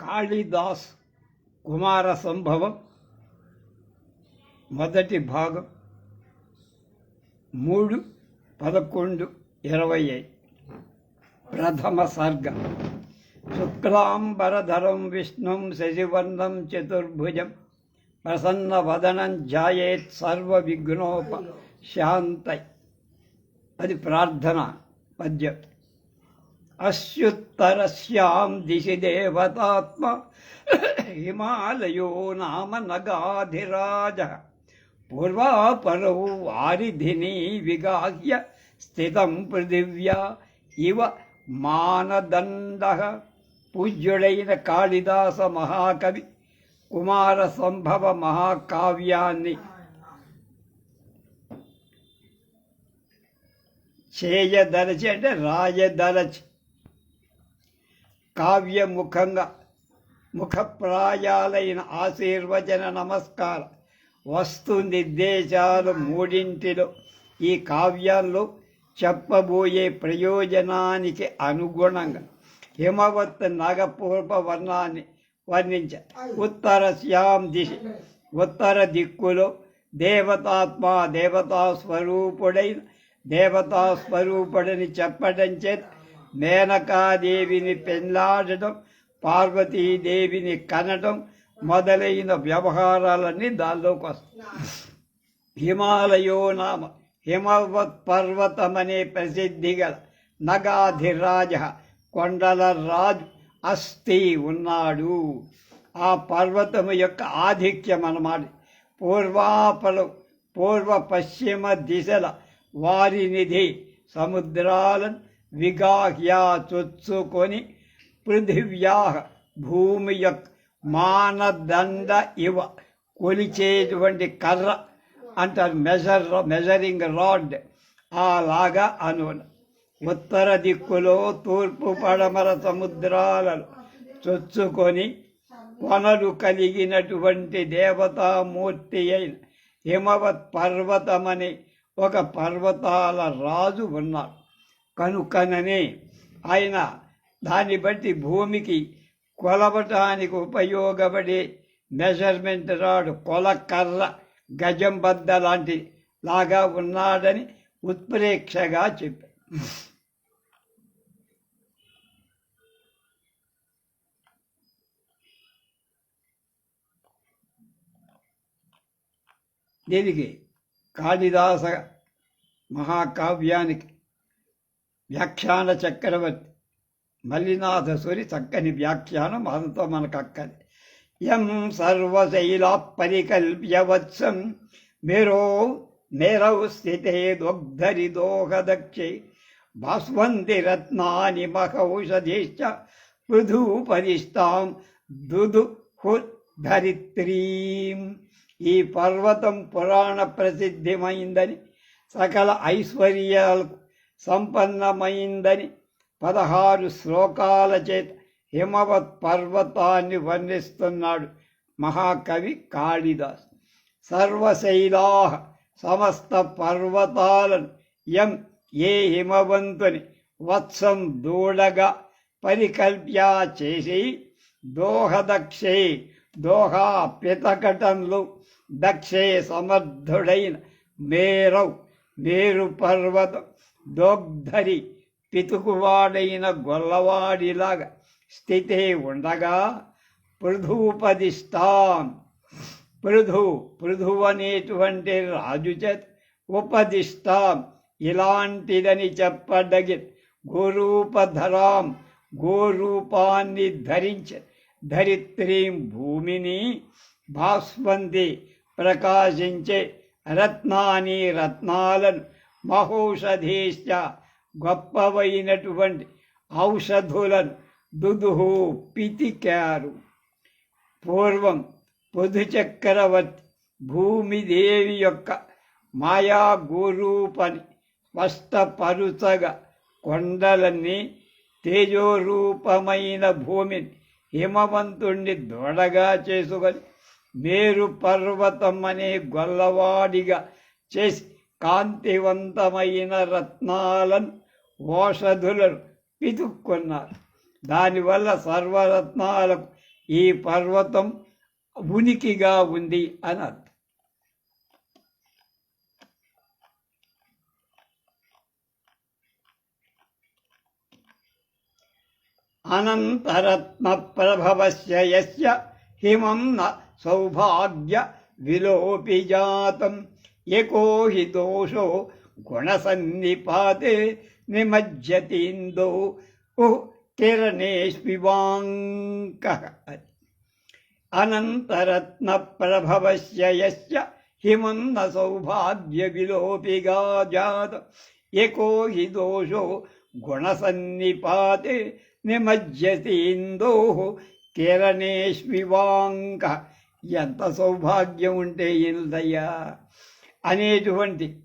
కాళిదాస్ కుమార సంభవం మొదటి భాగం మూడు పదకొండు ఇరవై ఐదు. ప్రథమ సర్గం. శుక్లాంబరధరం విష్ణుం శశివర్ణం చతుర్భుజం ప్రసన్నవదనం ధ్యాయేత్ సర్వ విఘ్నోప శాంతై. అది ప్రార్థన పద్యం. అస్యుత్తరస్యాం దిశి దేవతాత్మ హిమాలయో నామ నగాధిరాజ పూర్వాపరౌ వారిధిని విగాహ్య స్థితం పృథివ్యా ఇవ మానదండ పూజ్యుడైన కాళిదాస మహాకవి కుమార సంభవ మహాకావ్యాన్ని చేయదలచి అంటే రాయదలచి కావ్యముఖంగా ముఖప్రాయాలైన ఆశీర్వచన నమస్కార వస్తు నిర్దేశాలు మూడింటిలో ఈ కావ్యాల్లో చెప్పబోయే ప్రయోజనానికి అనుగుణంగా హిమవత్ నాగపూర్వ వర్ణాన్ని వర్ణించ ఉత్తర శ్యాం దిశ ఉత్తర దిక్కులో దేవతాత్మ దేవతా స్వరూపుడైన దేవతా స్వరూపుడని చెప్పడం చేత మేనకాదేవిని పెళ్ళాడటం పార్వతీదేవిని కనటం మొదలైన వ్యవహారాలన్నీ దానిలోకి వస్తాయి. హిమాలయో నామ హిమవత్ పర్వతమనే ప్రసిద్ధి గల నగాధిరాజ కొండల రాజు అస్థి ఉన్నాడు. ఆ పర్వతము యొక్క ఆధిక్యం అన్నమాట. పూర్వాపలు పూర్వ పశ్చిమ దిశల వారినిధి సముద్రాలను విగాహ్యా చొచ్చుకొని పృథివ్యా భూమి యొక్క మానదండ ఇవ కొలిచేటువంటి కర్ర అంటారు మెజర్ మెజరింగ్ రాడ్ అలాగా అను ఉత్తర దిక్కులో తూర్పు పడమర సముద్రాలను చొచ్చుకొని కొనలు కలిగినటువంటి దేవతామూర్తి అయిన హిమవత్ పర్వతమని ఒక పర్వతాల రాజు ఉన్నాడు। కనుకననే ఆయన దాన్ని బట్టి భూమికి కొలవటానికి ఉపయోగపడే మెజర్మెంట్ రాడు కొలకర్ర గజం బద్ద లాంటి లాగా ఉన్నాడని ఉత్ప్రేక్షగా చెప్పారు. దీనికి కాళిదాస మహాకావ్యానికి వ్యాఖ్యాన చక్రవర్తి. మల్లినాథసురి చక్కని వ్యాఖ్యానం అంతా మనకు అక్కది ఎం సర్వశైలా పరికల్ప్యవత్సం మేరో మేరౌ స్థితే దొగ్ధరి దోహదక్షే బాస్వంతి రత్నాని మహౌషధిశ్చ పృథూపరిష్టాం దుదు ధరిత్రీం ఈ పర్వతం పురాణ ప్రసిద్ధిమైందని సకల ఐశ్వర్యాలకు సంపన్నమైందని పదహారు శ్లోకాల చేత హిమవత్ పర్వతాన్ని వర్ణిస్తున్నాడు మహాకవి కాళిదాస్. సర్వశైలా సమస్త పర్వతాలను ఎం ఏ హిమవంతుని వత్సం దూడగా పరికల్ప్యా చేసి దోహదక్షే దోహా పితకటంలో దక్షే సమర్థుడైన మేరవ్ మేరు పర్వతం దోగ్ధరి పితుకువాడైన గొల్లవాడిలాగా స్థితి ఉండగా పృథూపదిష్టాం పృథు పృథు అనేటువంటి రాజు చేత ఉపదిష్టాం. ఇలాంటిదని చెప్పడగి గోరూపధరాం గోరూపాన్ని ధరించ ధరిత్రీం భూమిని భాస్వంతి ప్రకాశించే రత్నాని రత్నాలను మహౌషధీశ్చ గొప్పవైనటువంటి ఔషధులను దుదుహు పితికారు. పూర్వం పొదు చక్రవర్తి భూమిదేవి యొక్క మాయా గురూపని స్పష్టపరుచగా కొండలన్నీ తేజోరూపమైన భూమిని హిమవంతుణ్ణి దొడగా చేసుకొని మేరు పర్వతం అనే గొల్లవాడిగా చేసి కాంతివంతమైన రత్నాలను ఓషధులను పితుక్కున్నారు దానివల్ల సర్వరత్నాలకు ఈ పర్వతం ఉనికిగా ఉంది అని అర్థం अनन्तरत्नप्रभवस्य यस्य हिमं न सौभाग्य विलोपि जातम् యకో హి దోషో గుణసన్నిపాతే నిమజ్జతీందో. ఓ కిరణేష్వాంక అనంతరత్నప్రభవస్య యస్య హిమన్న సౌభాగ్య విలోపిగా జాత. ఎకో హి దోషో గుణసన్నిపాతే నిమజ్జతీందో. కిరణేష్వివాంక ఎంత సౌభాగ్యం ఉంటే ఇంతయ్యా అనేటువంటి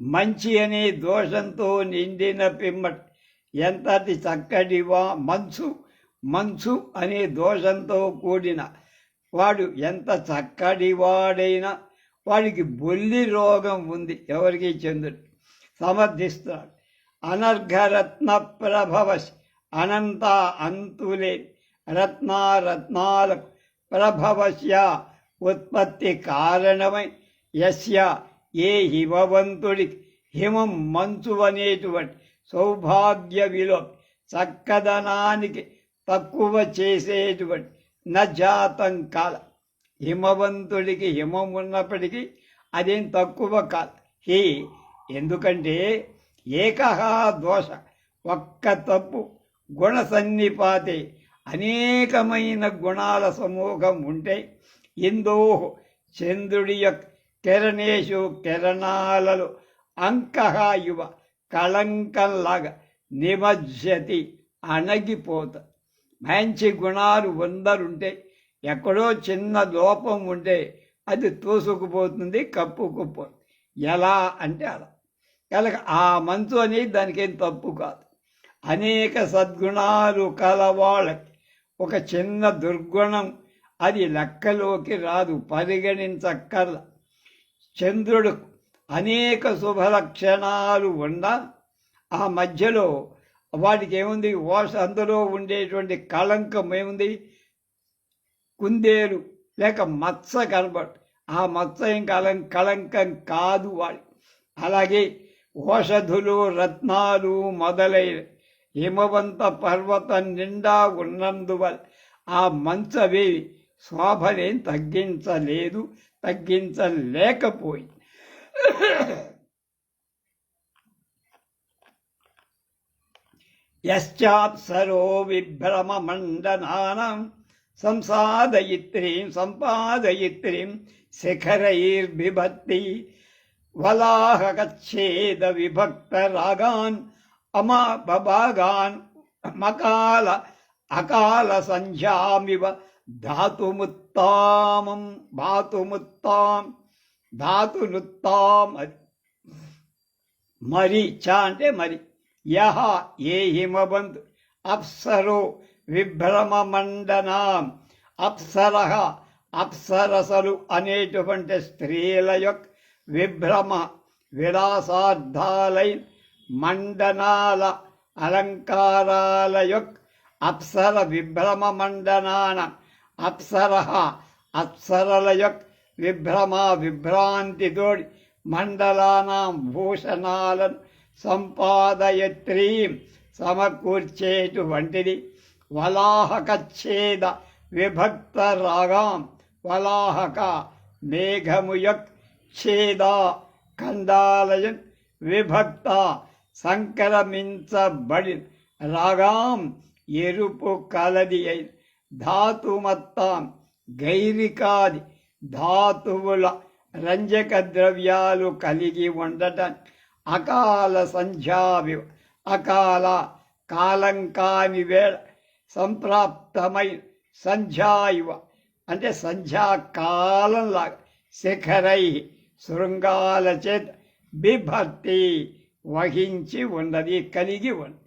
మంచి అనే దోషంతో నిండిన పిమ్మట ఎంతటి చక్కటి వా మంచు మంచు అనే దోషంతో కూడిన వాడు ఎంత చక్కటి వాడైనా వాడికి బొల్లి రోగం ఉంది. ఎవరికి? చంద్రుడు. సమర్థిస్తున్నాడు. అనర్ఘరత్న ప్రభవశ్ అనంత అంతులే రత్నారత్నాలకు ప్రభవస్య ఉత్పత్తి కారణమై యస్య ఏ హిమవంతుడికి హిమం మంచువనేటువంటి సౌభాగ్య విలో చక్కదనానికి తక్కువ చేసేటువంటి నజాతం కాల. హిమవంతుడికి హిమం ఉన్నప్పటికీ అదేం తక్కువ కాల. హి ఎందుకంటే ఏకహ దోష ఒక్క తప్పు గుణ సన్నిపాతే అనేకమైన గుణాల సమూహం ఉంటే ఇందో చంద్రుడి యొక్క కిరణేషు కిరణాలలో అంకహ యువ కళంకంలాగా నిమజ్జతి అణగిపోత. మంచి గుణాలు వందరుంటే ఎక్కడో చిన్న లోపం ఉంటే అది తోసుకుపోతుంది కప్పుకుపోతుంది. ఎలా అంటే అలా. కనుక ఆ మంచు అని దానికేం తప్పు కాదు. అనేక సద్గుణాలు కలవాళ్ళకి ఒక చిన్న దుర్గుణం అది లెక్కలోకి రాదు పరిగణించక్కర్ల. చంద్రుడు అనేక శుభలక్షణాలు ఉన్న ఆ మధ్యలో వాటికి ఏముంది ఓష అందులో ఉండేటువంటి కళంకం ఏముంది కుందేలు లేక మత్స కనబడు ఆ మత్స ఏం కలం కళంకం కాదు వాడి. అలాగే ఓషధులు రత్నాలు మొదలైన హిమవంత పర్వతం నిండా ఉన్నందువల్ల ఆ మంచవేవి శోభనేం తగ్గించలేదు. తగ్గించలేకపోయి యశ్చాప్సరో విభ్రమమండనానం సంసాదయిత్రీం సంపాదయిత్రీం శిఖరైర్భిభక్తి వలాహకచ్ఛేద విభక్త రాగాన్ అమాపభాగాన్ మకాల అకాల సంధ్యామివ ధాతుముత్తామం ధాతుముత్తాం ధాతునుత్తాం అది మరి చ అంటే మరి యహ ఏ హిమబంధు అప్సరో విభ్రమ మండనాం అప్సర అప్సరసలు అనేటువంటి స్త్రీల యొక్క విభ్రమ విలాసార్థాలై మండనాల అలంకారాల యొక్క అప్సర విభ్రమ మండనాన అప్సర అప్సరల యొక్క విభ్రమ విభ్రాంతితోడి మండలానాం భూషణాలను సంపాదయత్రీం సమకూర్చేటువంటిది వలాహకచ్ఛేద విభక్త రాగాం వలాహక మేఘము యొక్క ఛేద ఖండాలయన్ విభక్త సంక్రమించబడి రాగాం ఎరుపు కలది అయిన ధాతుమత్తాం గైరికాది ధాతువుల రంజక ద్రవ్యాలు కలిగి ఉండటం అకాల సంధ్యావి అకాల కాలం కాని వేళ సంప్రాప్తమై సంధ్యాయువ అంటే సంధ్యాకాలంలాగా శిఖరై శృంగాల చేత బిభర్తి వహించి ఉన్నది కలిగి ఉంది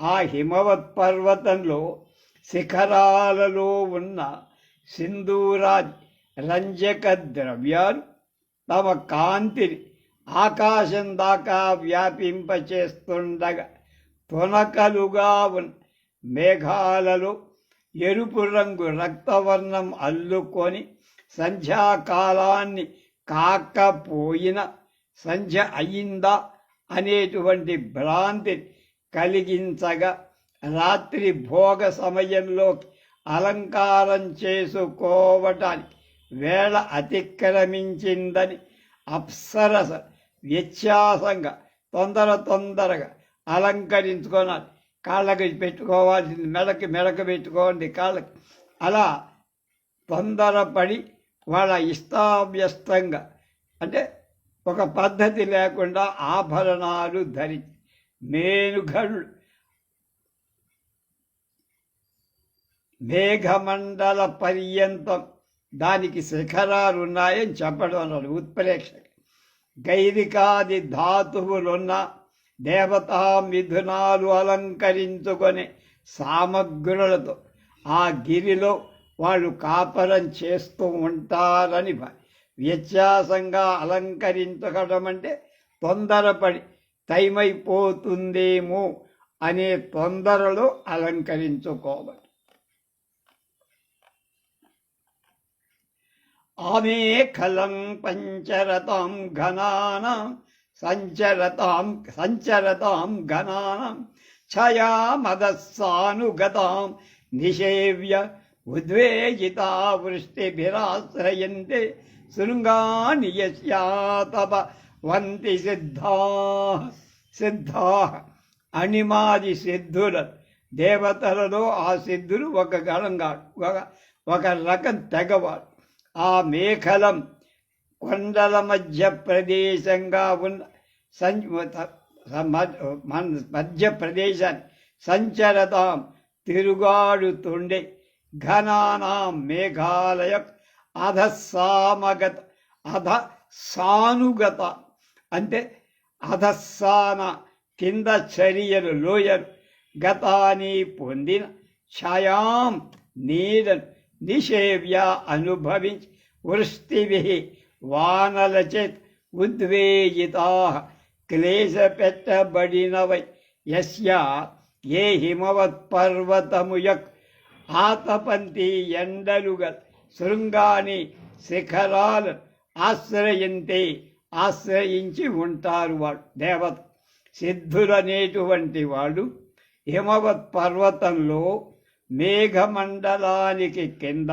ఆ హిమవత్ పర్వతంలో శిఖరాలలో ఉన్న సింధూరాజ్ రంజక ద్రవ్యాలు తమ కాంతిని ఆకాశం దాకా వ్యాపింపచేస్తుండగా తునకలుగా ఉన్న మేఘాలలో ఎరుపు రంగు రక్తవర్ణం అల్లుకొని సంధ్యాకాలాన్ని కాకపోయిన సంధ్య అయిందా అనేటువంటి భ్రాంతి కలిగించగా రాత్రి భోగ సమయంలో అలంకారం చేసుకోవటానికి వేళ అతిక్రమించిందని అప్సరస వ్యత్యాసంగా తొందర తొందరగా అలంకరించుకోవాలి కాళ్ళకి పెట్టుకోవాల్సింది మెడకి మెడక పెట్టుకోండి కాళ్ళకి. అలా తొందరపడి వాళ్ళ ఇష్టావ్యస్తంగా అంటే ఒక పద్ధతి లేకుండా ఆభరణాలు ధరించి మేనుగళ్ళు మేఘమండల పర్యంతం దానికి శిఖరాలు ఉన్నాయని చెప్పడం అన్నాడు ఉత్ప్రేక్ష గైరికాది ధాతువులున్న దేవతా మిథునాలు అలంకరించుకొని సామగ్రులతో ఆ గిరిలో వాళ్ళు కాపరం చేస్తూ ఉంటారని వ్యత్యాసంగా అలంకరించడం అంటే తొందరపడి తైమైపోతుందేమో అనే తొందరలో అలంకరించుకోవాలి. ఆమేఖలం పంచరతాం ఘనానం సంచరతాం సంచరతాం ఘనానం ఛయామదస్సానుగతాం నిషేవ్య ఉద్వేజితా వృష్టిభిరాశ్రయంతే శృంగాని యస్యాతప వంతి సిద్ధా సిద్ధా. అణిమాది సిద్ధుల దేవతలలో ఆ సిద్ధులు ఒక గణంగాడు ఒక రకం తెగవాడు ఆ మేఖలం కొండల మధ్య ప్రదేశంగా ఉన్న మధ్య ప్రదేశాన్ని సంచరతాం తిరుగాడుతుండే ఘనానాం మేఘాలయ అధస్సామగత అధ సానుగత అంటే అధస్సాన కింద చర్యలు లోయలు గతాని పొందిన ఛాయాం నీడను నిషేవ్య అనుభవించి వృష్టివి వానలచేత్ ఉద్వేజితా క్లేశపెట్టబడినవై యస్య ఏ హిమవత్ పర్వతము యొక్క ఆతపంతి ఎండలుగ శృంగాని శిఖరాలు ఆశ్రయింతే ఆశ్రయించి ఉంటారు వాడు దేవత. సిద్ధులనేటువంటి వాడు హిమవత్ పర్వతంలో మేఘమండలానికి కింద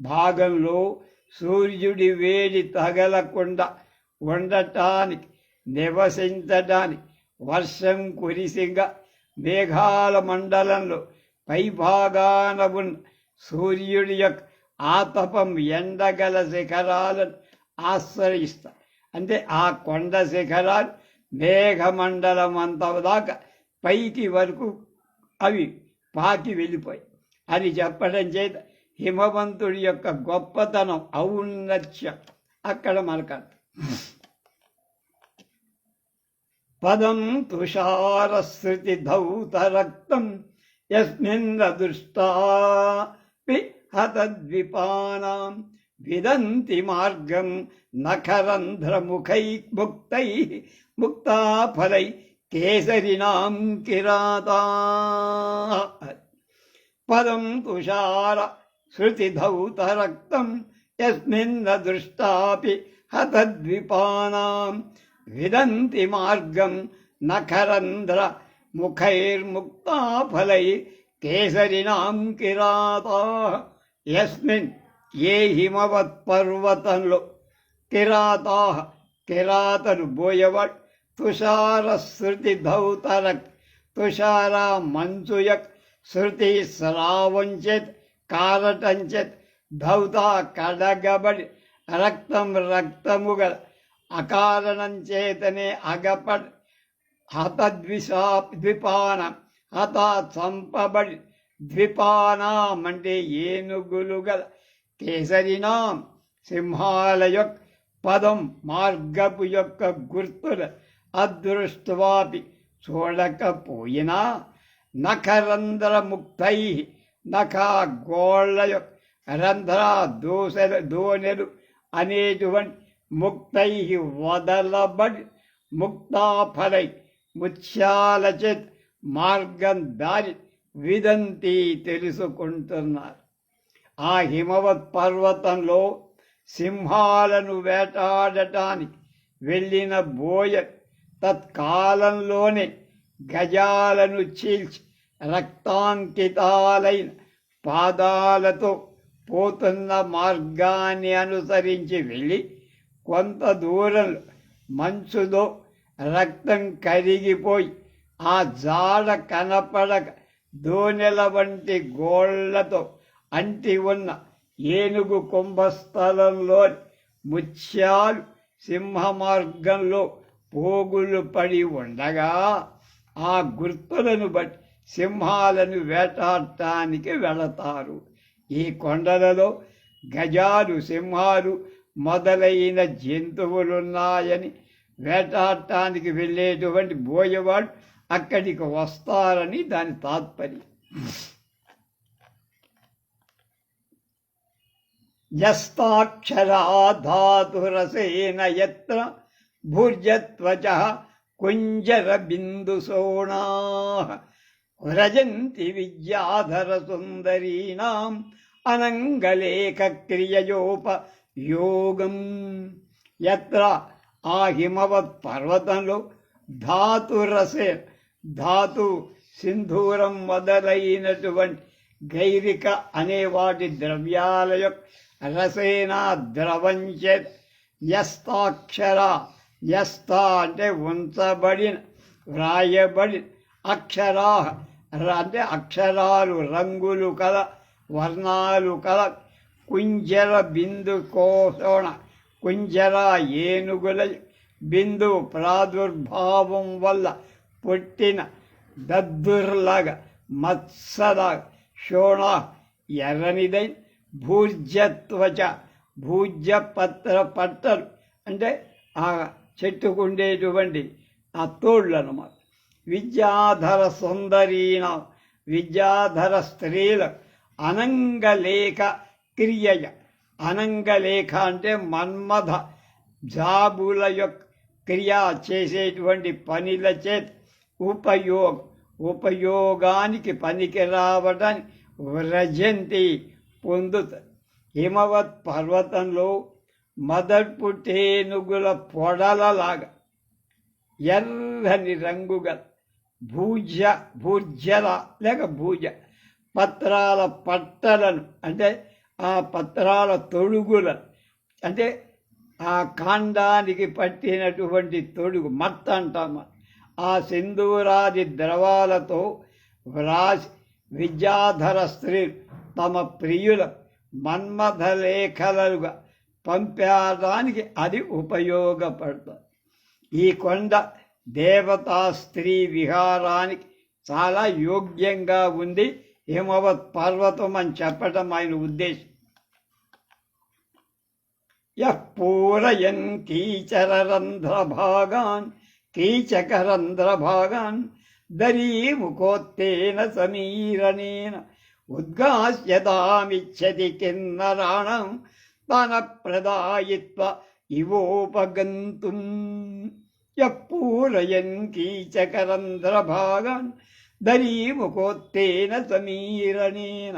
భాగంలో సూర్యుడి వేడి తగలకుండా ఉండటానికి నివసించడానికి వర్షం కురిసిగా మేఘాల మండలంలో పైభాగాన ఉన్న సూర్యుడి యొక్క ఆతపం ఎండగల శిఖరాలను ఆశ్రయిస్తా. అంటే ఆ కొండ శిఖరాలు మేఘమండలం అంత దాకా పైకి వరకు అవి పాకి వెళ్ళిపోయి. అని చెప్పడం చేత హిమవంతుడి యొక్క గొప్పతనం ఔన్నత్యం అక్కడ మనకు పదం తుషారశ్రుతి ధౌత రక్తం యస్మిన్నదృష్టాపి హతద్విపానాం విదంతి మార్గం నఖరంధ్రముఖై ముక్తై ముక్తాఫలై కేసరినాం కిరాతా పదం తుషార శృతిధౌతరక్తం యస్మిన్న దృష్టాపి హతద్విపానాం విదంతి మార్గం నఖరంధ్ర ముఖైర్ముక్తాఫలై కేసరినాం కిరాతా యస్మిన్ ఏ హిమవత్పర్వతంలో కిరాతా కిరాతను బోయవాడు తుషార శృతి ధౌతరక్ తుషార మంచుయక్ శృతి స్రావంచెత్ కారటంచెత్ ధౌత కడగబడి రక్తం రక్తముగ అకారణంచేతనే అగపడ్ హతద్విషా ద్విపానం హత చంపబడి ద్విపానాం అంటే ఏనుగులు గల కేసరినాం సింహాల యొక్క పదం మార్గపు యొక్క గుర్తుల అదృష్టవాపి చూడకపోయినా నఖరంధ్రముక్తై నఖ గోళ్ళ రంధ్రా రంధ్ర దోసెల దోనెలు అనేటువంటి ముక్తై వదలబడి ముక్తాఫలై ముత్యాలచేత్ మార్గం దారి విదంతి తెలుసుకుంటున్నారు. ఆ హిమవత్ పర్వతంలో సింహాలను వేటాడటానికి వెళ్ళిన బోయ తత్కాలంలోనే గజాలను చీల్చి రక్తాంకితాలైన పాదాలతో పోతున్న మార్గాన్ని అనుసరించి వెళ్ళి కొంత దూరంలో మంచులో రక్తం కరిగిపోయి ఆ జాడ కనపడక దోనెల వంటి గోళ్ళతో అంటి ఉన్న ఏనుగు కుంభస్థలంలో ముత్యాలు సింహ మార్గంలో పోగులు పడి ఉండగా ఆ గుర్తులను బట్టి సింహాలను వేటాడటానికి వెళతారు. ఈ కొండలలో గజాలు సింహాలు మొదలైన జంతువులున్నాయని వేటాడటానికి వెళ్ళేటువంటి బోయవాడు అక్కడికి వస్తారని దాని తాత్పర్యం. యస్తాక్షరాధాతురసేన ఎత్ర కుంజర బిందుసోణా వ్రజంతి విద్యాధర సుందరీనాం అనంగలేఖ క్రియయోప యోగం ఎత్ర ఆ హిమవత్ పర్వతంలో ధాతురసే ధాతు సింధూరం మొదలైనటువంటి గైరిక అనే వాటి ద్రవ్యాల యొక్క రసేన ద్రవంచే యస్తాక్షర యస్త అంటే ఉంచబడిన వ్రాయబడిన అక్షరా అంటే అక్షరాలు రంగులు కల వర్ణాలు కల కుంజర బిందు కోసోణ కుంజర ఏనుగుల బిందు ప్రాదుర్భావం వల్ల పుట్టిన దద్దుర్లాగా మత్సలాగా శోణ ఎర్రనిదై భూర్జత్వచ భూజ్య పత్ర పట్టలు అంటే ఆ చెట్టుకు ఉండేటువంటి ఆ తోళ్ళు విద్యాధర సుందరీణ విద్యాధర స్త్రీల అనంగలేఖ క్రియయ. అనంగలేఖ అంటే మన్మథ జాబుల యొక్క క్రియ చేసేటువంటి పనిల చేత ఉపయోగ ఉపయోగానికి పనికి రావడానికి వ్రజంతి పొందుతారు హిమవత్ పర్వతంలో మదర్పు టేనుగుల పొడలలాగా ఎర్రని రంగుగల భూజ భూజల లేక భూజ పత్రాల పట్టలను అంటే ఆ పత్రాల తొడుగులను అంటే ఆ కాండానికి పట్టినటువంటి తొడుగు మత్త అంటాము ఆ సింధూరాది ద్రవాలతో వ్రాసి విద్యాధర స్త్రీ తమ ప్రియుల మన్మథలేఖలుగా పంపేదానికి అది ఉపయోగపడుతుంది ఈ కొండ దేవతా స్త్రీ విహారానికి చాలా యోగ్యంగా ఉంది. హిమవత్ పర్వతం అని చెప్పటం ఆయన ఉద్దేశం. యః పూరయన్ కీచరరంధ్రభాగాన్ కీచకరంధ్రభాగాన్ దరీముఖోత్తేన సమీరణేన ఉద్గాస్యతామిచ్చతి కిన్నరాణం స్థానప్రదాయిత్వ ప్రదాయిత్వ ఇవోపగంతుం యూరయన్ కీచకరంధ్రభాగాన్ దరీముఖోత్తేన సమీరణేన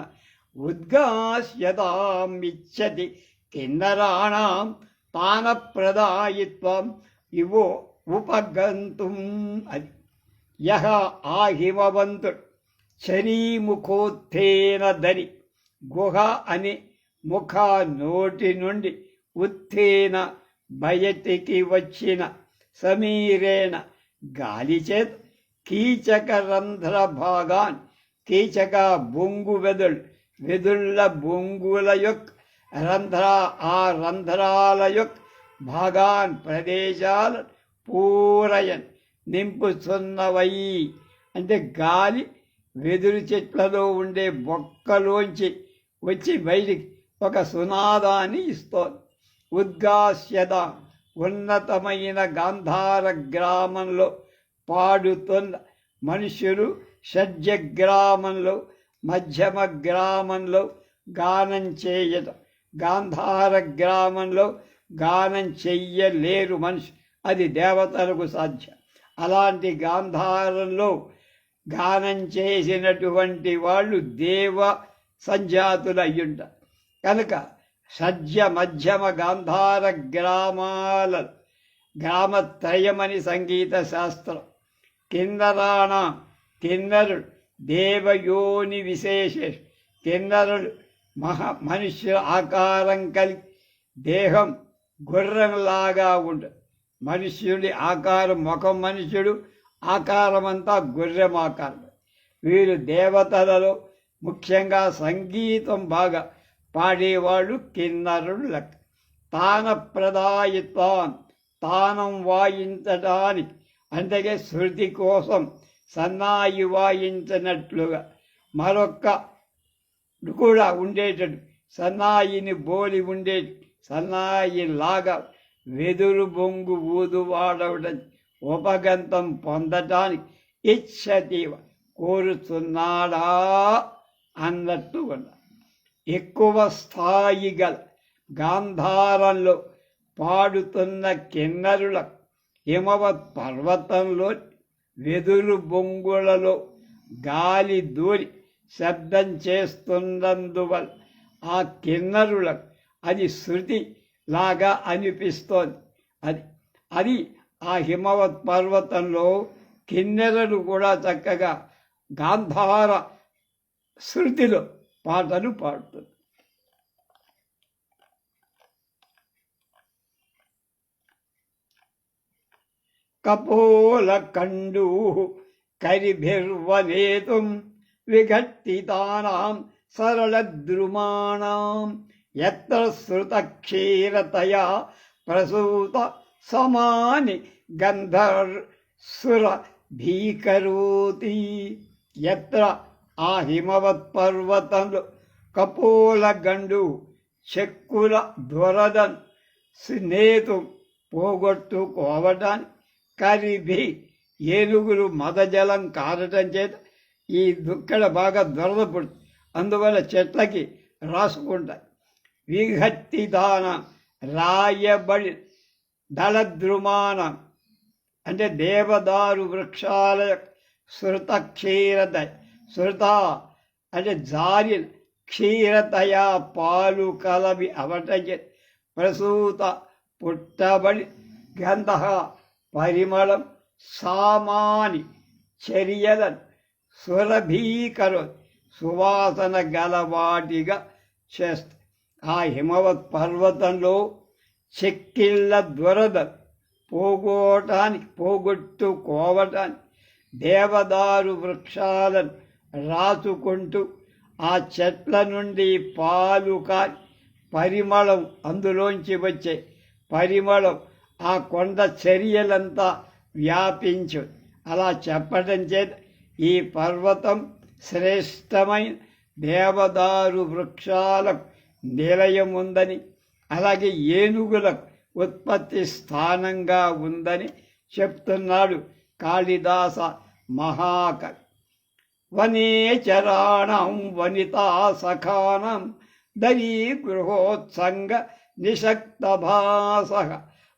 ఉద్గాస్యతామిచ్చతి కిన్నరాణం తాన ప్రదాయిత్వం ఇవో ఉపగంతుం అది యహ ఆహిమవంతుడు చరీముఖోత్తేన దరి గుహ అని ముఖ నోటి నుండి ఉత్తేన బయటికి వచ్చిన సమీరేణ గాలిచేత్ కీచక రంధ్ర భాగాన్ కీచక బొంగు వెదుల్ వెదుళ్ళ బొంగుల యొక్క రంధ్ర ఆ రంధ్రాల యొక్క భాగాన్ ప్రదేశాల పూరయన్ నింపుతున్నవై అంటే గాలి వెదురు చెట్లలో ఉండే బొక్కలోంచి వచ్చి బయటికి ఒక సునాదాన్ని ఇస్తోంది. ఉద్గాస్యద ఉన్నతమైన గాంధార గ్రామంలో పాడుతున్న మనుషులు షడ్జ గ్రామంలో మధ్యమ గ్రామంలో గానం చేయటం గాంధార గ్రామంలో గానం చెయ్యలేరు మనిషి అది దేవతలకు సాధ్యం. అలాంటి గాంధారంలో గానం చేసినటువంటి వాళ్ళు దేవ సంజాతులు అయ్యుంటారు కనుక సజ్జ మధ్యమ గాంధార గ్రామాల గ్రామత్రయమని సంగీత శాస్త్రం. కిన్నరాణ కిన్నరుడు దేవయోని విశేష కిన్నరుడు మహా మనుష్య ఆకారం కలిగి దేహం గుర్రంలాగా ఉండు. మనుష్యుడి ఆకారం ముఖం మనుష్యుడు ఆకారం అంతా ఆకారం వీరు దేవతలలో ముఖ్యంగా సంగీతం బాగా పాడేవాళ్ళు కిన్నరుడు లెక్క తాన ప్రదాయితాన్ తానం వాయించడానికి అందుకే శృతి కోసం సన్నాయి వాయించినట్లుగా. మరొక్క కూడా ఉండేటట్టు. సన్నాయిని బోలి ఉండే సన్నాయి లాగా వెదురు బొంగు ఊదు వాడవడం ఉపగంతం పొందటానికి ఇచ్చతీవ కోరుతున్నాడా అన్నట్టు ఉన్న. ఎక్కువ స్థాయి గల గాంధారంలో పాడుతున్న కిన్నరుల హిమవత్ పర్వతంలో వెదురు బొంగులలో గాలి దూరి శబ్దం చేస్తున్నందువల్ల ఆ కిన్నరులకు అది శృతి లాగా అనిపిస్తోంది. అది అది ఆ హిమవత్ పర్వతంలో కిన్నెరలు కూడా చక్కగా గాంధార శృతిలో పాటలు పాడుతుంది. కపోల కండు కరిభిర్వనేతుం విఘట్టితానాం సరళద్రుమాణాం ఎత్ర శృతక్షీరతయా ప్రసూత సమాని గంధర్ సుర భీకరోతి. ఎత్ర ఆ హిమవత్ పర్వతంలో కపోల గండు చెక్కుల దొరదన్ స్నేతు పోగొట్టుకోవటానికి కరిబి ఏనుగులు మదజలం కారటం చేత ఈ దుక్కడ బాగా దొరద పుడుతుంది అందువల్ల చెట్లకి రాసుకుంటాయి విహత్తి దాన రాయబడి దళద్రుమాన అంటే దేవదారు వృక్షాల శృత క్షీరత శృత అంటే జారిన క్షీరతయా పాలు కలవి అవటజ ప్రసూత పుట్టబడి గంధ పరిమళం సామాని చర్యలను సురభీకరు సువాసన గలవాటిగా చేస్తాయి ఆ హిమవత్ పర్వతంలో చెక్కిళ్ళ దురద పోగొటానికి పోగొట్టుకోవటానికి దేవదారు వృక్షాలను రాసుకుంటూ ఆ చెట్ల నుండి పాలు కాని పరిమళం అందులోంచి వచ్చే పరిమళం ఆ కొండ చర్యలంతా వ్యాపించు. అలా చెప్పడం చేత ఈ పర్వతం శ్రేష్టమైన దేవదారు వృక్షాలకు నిలయం ఉందని అలాగే ఏనుగులకు ఉత్పత్తి స్థానంగా ఉందని చెప్తున్నాడు కాళిదాస మహాకవి. వనేచరాణం వనితా సఖానం దరీగృహోత్సంగ నిషక్తభాస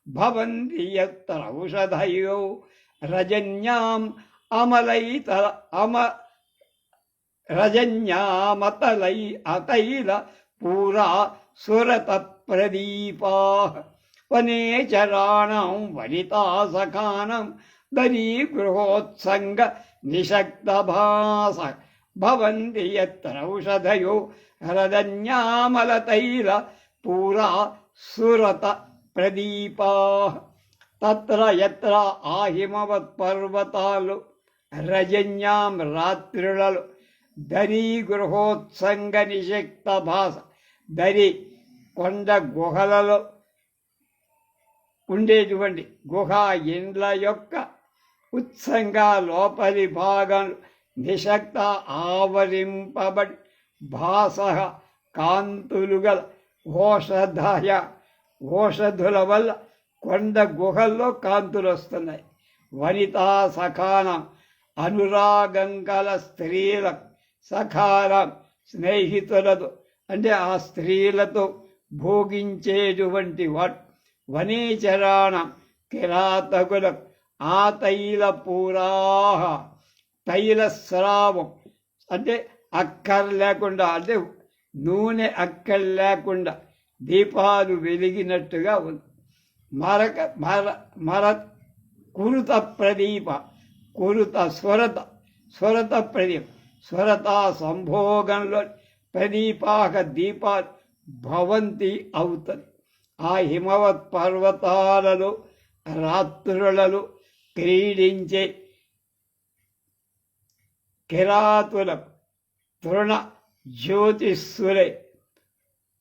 భవంతి యత్ర ఔషధయో రజన్యాం అమలైతర అమ రజన్యామతలై అతైల పూరా సురత ప్రదీపా వనేచరాణం వనితా సఖానం దరీగృహోత్సంగ నిషక్తభాస భవంతి యత్ర ఔషధయో రదన్యామలతైల పూరా సురత ప్రదీపా. తత్ర ఎత్ర ఆహిమవత్ పర్వతాలు రజన్యాం రాత్రులలో దరి గృహోత్సంగ నిషక్త భాష దరి కొండ గుహలలో ఉండేటువంటి గుహ ఇండ్ల యొక్క ఉత్సంగా లోపలి భాగం నిశక్త ఆవరింపబడి భాస కాంతులు గల ఓషధయ ఓషధుల వల్ల కొండ గుహల్లో కాంతులు వస్తున్నాయి. వనితా సఖానం అనురాగం గల స్త్రీల సఖానం స్నేహితులతో అంటే ఆ స్త్రీలతో భోగించేటువంటి వాడు వనేచరాణ కిరాతకులకు ఆ తైల పూరాహ తైల స్రావం. అంటే అక్కర లేకుండా అంటే నూనె అక్కర్ లేకుండా దీపాలు వెలిగినట్టుగా ఉంది. మరక మర మర కురుత ప్రదీప కురుత స్వరత స్వరత ప్రదీప స్వరత సంభోగంలో ప్రదీపాక దీపాలు భవంతి అవుతుంది ఆ హిమవత్ పర్వతాలలో రాత్రులలో క్రీడించే కిరాతుల తృణ జ్యోతిస్సులే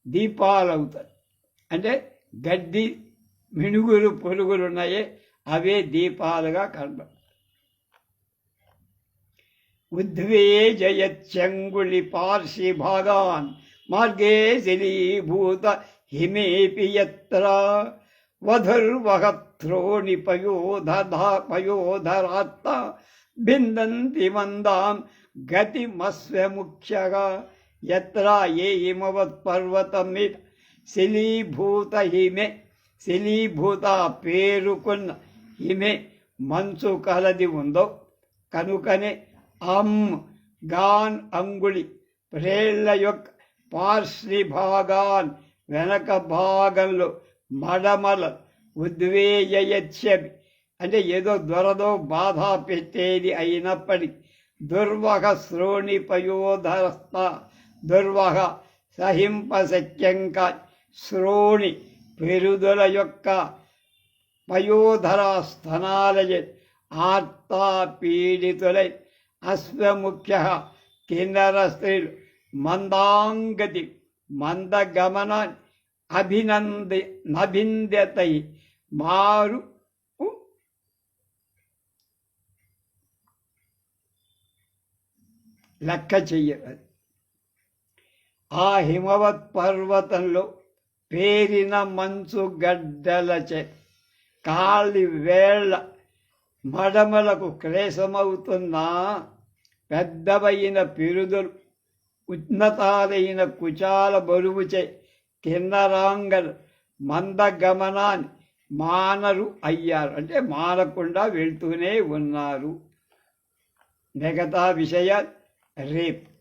దీపాలవుతాయి. అంటే గడ్డి మినుగులు పురుగులు ఉన్నాయే అవే దీపాలుగా కనబడతాయి. ఉద్వేజయత్యంగుళి పార్శ్వి భాగాన్ మార్గే శిలీభూత హిమేపి ఎత్ర వధుర్వహత్రోణి పయోధధ పయోధరాత్త బిందంతి మందాం గతిమస్వముఖ్యగా ఎత్రా ఏ ఇమవత్ పర్వతం శిలీభూత హిమే శిలీభూత పేరుకున్న హిమే మంచు కలది ఉందో. కనుకనే అమ్ గాన్ అంగుళి ప్రేళ్ళ యొక్క పార్శ్వి భాగాన్ వెనక భాగంలో మడమల ఉద్వేయచ్చవి అంటే ఏదో దొరదో బాధ పెట్టేది అయినప్పటికీ దుర్వహ శ్రోణి పయోధరస్త దుర్వహ సహింపశక్యంక శ్రోణి పెరుదల యొక్క పయోధర స్థనాలయ ఆర్తా పీడితులై అశ్వముఖ్య కిన్నర స్త్రీలు మందాంగతి మందగమనాన్ని అభినంది నభిందతై మారు లెక్క చెయ్యదు. ఆ హిమవత్ పర్వతంలో పేరిన మంచు గడ్డలచే కాలి వేళ్ళ మడమలకు క్లేశమవుతున్నా పెద్దవైన పిరుదులు ఉన్నతాలైన కుచాల బరువుచే తిన్నరాంగల్ మందగమనాన్ని మానరు అయ్యారు. అంటే మానకుండా వెళ్తూనే ఉన్నారు. మిగతా విషయాలు రేపు.